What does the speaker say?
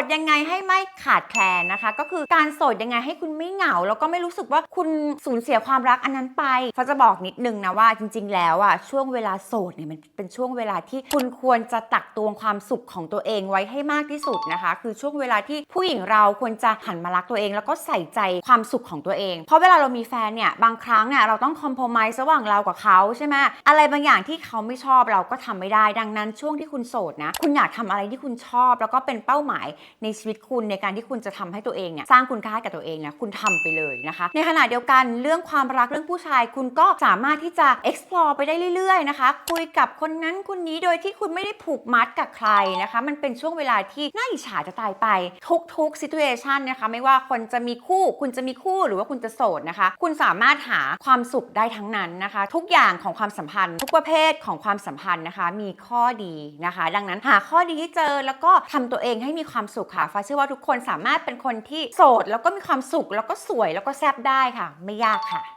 ดยังไงให้ไม่ขาดแคลนนะคะ ก็คือการโสดยังไงให้คุณไม่เหงา แล้วก็ไม่รู้สึกว่าคุณสูญเสียความรักอันนั้นไปเขาจะบอกนิดนึงนะว่าจริง ๆ แล้วอะช่วงเวลาโสดเนี่ยมันเป็นช่วงเวลาที่คุณควรจะตักตวงความสุขของตัวเองไว้ให้มากที่สุดนะคะ คือช่วงเวลาที่ผู้หญิงเราควรจะหันมารักตัวเอง แล้วก็ใส่ใจความสุขของตัวเอง เพราะเวลาเรามีแฟนเนี่ยบางครั้งเนี่ยเราต้องคอมโพมไระหว่างเรากับเขาใช่ไหมอะไรบางอย่างที่เขาไม่ชอบเราก็ทำไม่ได้ ดังนั้นช่วงที่คุณโสดนะ คุณอยากทำอะไรที่คุณชอบ แล้วก็เป็นเป้าหมายในชีวิตคุณในการที่คุณจะทำให้ตัวเองเนี่ยสร้างคุณค่ากับตัวเองเนี่ยคุณทำไปเลยนะคะ ในขณะเดียวกันเรื่องความรักเรื่องผู้ชาย คุณก็สามารถที่จะ explore ไปได้เรื่อยๆนะคะคุยกับคนนั้นคนนี้โดยที่คุณไม่ได้ผูกมัดกับใครนะคะ มันเป็นช่วงเวลาที่น่าอิจฉาจะตายไปทุกๆ situation นะคะไม่ว่าคนจะมีคู่ คุณจะมีคู่หรือว่าคุณจะโสดนะคะ คุณสามารถหาความสุขได้ทั้งนั้นนะคะ ทุกอย่างของความสัมพันธ์ ทุกประเภทของความสัมพันธ์นะคะ มีข้อดีนะคะ ดังนั้นหาข้อดีที่เจอแล้วก็ทำตัวเองให้มีความความสุขค่ะฟ้าเชื่อว่าทุกคนสามารถเป็นคนที่โสด แล้วก็มีความสุขแล้วก็สวยแล้วก็แซ่บได้ค่ะ ไม่ยากค่ะ